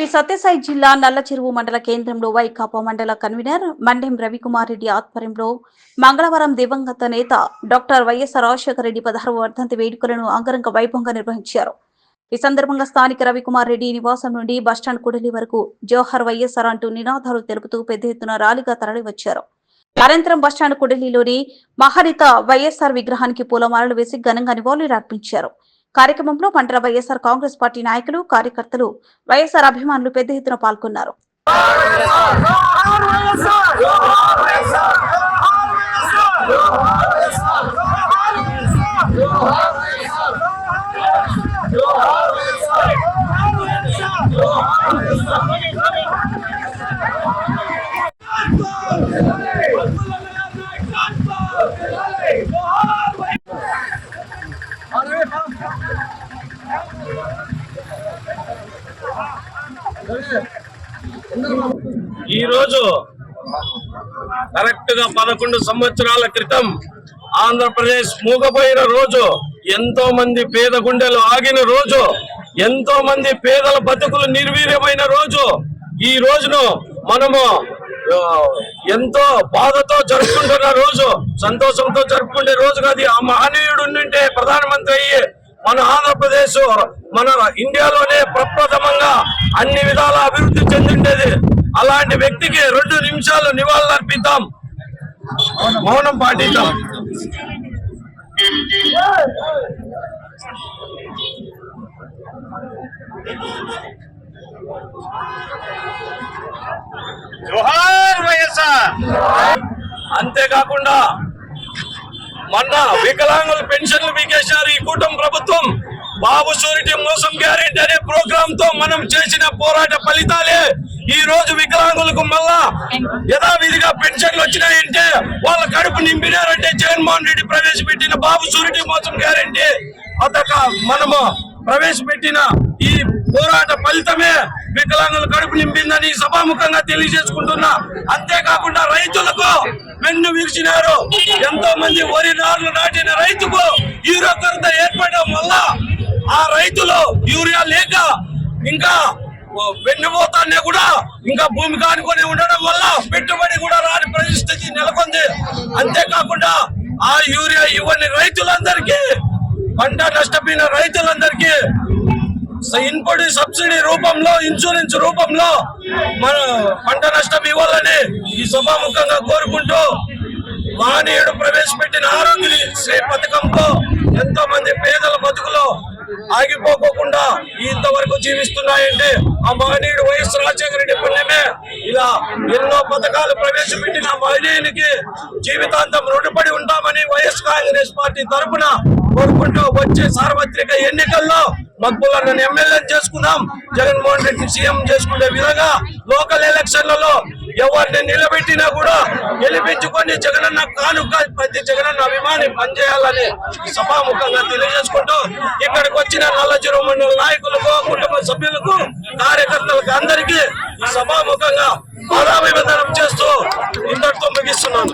శ్రీ సత్యసాయి జిల్లా నల్లచెరువు మండల కేంద్రంలో వైకాపా మండల కన్వీనర్ మండెం రవికుమార్ రెడ్డి ఆధ్వర్యంలో మంగళవారం దివంగత నేత డాక్టర్ వైఎస్ఆర్ రాజశేఖర రెడ్డి పదహారు వర్ధంతి వేడుకలను అంగరంగ వైభవంగా నిర్వహించారు. ఈ సందర్భంగా స్థానిక రవికుమార్ రెడ్డి నివాసం నుండి బస్టాండ్ కుడలి వరకు జోహర్ వైఎస్ఆర్ అంటూ నినాదాలు తెలుపుతూ పెద్ద ఎత్తున ర్యాలీగా తరలివచ్చారు. అనంతరం బస్టాండ్ కుడలిలోని మహరిత వైఎస్ఆర్ విగ్రహానికి పూలమాలలు వేసి ఘనంగా నివాళులు అర్పించారు. కార్యక్రమంలో మండల వైఎస్ఆర్ కాంగ్రెస్ పార్టీ నాయకులు కార్యకర్తలు వైఎస్ఆర్ అభిమానులు పెద్ద ఎత్తున పాల్గొన్నారు. ఈ ఈరోజు కరెక్ట్గా పదకొండు సంవత్సరాల క్రితం ఆంధ్రప్రదేశ్ మూగపోయిన రోజు ఎంతో మంది పేద గుండెలు ఆగిన రోజు ఎంతో మంది పేదల బతుకులు నిర్వీర్యమైన రోజు. ఈ రోజును మనము ఎంతో బాధతో జరుపుకుంటున్న రోజు సంతోషంతో జరుపుకునే రోజు కాదు ఆ మహనీయుడు ఉంటే ప్రధానమంత్రి అయ్యి మన ఆంధ్రప్రదేశ్ మన ఇండియాలోనే ప్రప్రథమంగా అన్ని విధాల అభివృద్ధి చెందిండేది. అలాంటి వ్యక్తికి రెండు నిమిషాలు నివాళులర్పిద్దాం. మౌనం పాటిద్దాం. జోహార్ వైఎస్ఆర్. అంతేకాకుండా మొన్న వికలాంగుల పెన్షన్లు పీకేశారు ఈ కూటమి ప్రభుత్వం. బాబు సూరిటీ మోసం గ్యారెంటీ అనే ప్రోగ్రామ్తో మనం చేసిన పోరాట ఫలితాలే. ఈ రోజు వికలాంగులకు మళ్ళా యథావిధిగా పెన్షన్లు వచ్చినాయంటే వాళ్ళ కడుపు నింపినారంటే జగన్మోహన్ రెడ్డి ప్రవేశపెట్టిన బాబు సూరిటీ మోసం గ్యారెంటీ. అతక మనము ప్రవేశపెట్టిన ఈ పోరాట ఫలితమే వికలాంగుల కడుపు నింపిందని సభాముఖంగా తెలియజేసుకుంటున్నా. అంతేకాకుండా రైతులకు వెన్ను వీక్షినారు. ఎంతో మంది వరి నారులు నాటిన రైతుకు యూరియా కొరత ఏర్పడడం వల్ల ఆ రైతులు యూరియా లేక ఇంకా వెన్నుపోతానే కూడా ఇంకా భూమి కానుకొని ఉండడం వల్ల పెట్టుబడి కూడా రాని పరిస్థితి నెలకొంది. అంతేకాకుండా ఆ యూరియా ఇవ్వని రైతులందరికీ పంట నష్టపోయిన రైతులందరికీ ఇన్పుట్ సబ్సిడీ రూపంలో ఇన్సూరెన్స్ రూపంలో. మన పంట నష్టం ఇవ్వాలని ఈ సభాముఖంగా కోరుకుంటూ మానీయుడు ప్రవేశపెట్టిన ఆరోగ్యశ్రీ పథకంతో ఎంతో మంది పేదల బతుకులో ఆగిపోకోకుండా ఇంతవరకు జీవిస్తున్నాయంటే ఆ మహనీయుడు వైఎస్ రాజశేఖర రెడ్డి పుణ్యమే. ఇలా ఎన్నో పథకాలు ప్రవేశపెట్టిన ఆ మహనీయునికి జీవితాంతం రుణపడి ఉంటామని వైఎస్ కాంగ్రెస్ పార్టీ తరఫున కోరుకుంటూ వచ్చే సార్వత్రిక ఎన్నికల్లో మక్బులను ఎమ్మెల్యే చేసుకున్నాం. జగన్మోహన్ రెడ్డి సీఎం చేసుకునే విధంగా లోకల్ ఎలక్షన్లలో ఎవరిని నిలబెట్టినా కూడా గెలిపించుకొని జగనన్న కానుక ప్రతి జగనన్న అభిమాని పనిచేయాలని సభాముఖంగా తెలియజేసుకుంటూ ఇక్కడికి వచ్చిన నల్ల మండల నాయకులకు కుటుంబ సభ్యులకు కార్యకర్తలకు అందరికీ సభాముఖంగా పాదాభివందనం చేస్తూ ఇంతటితో ముగిస్తున్నాను.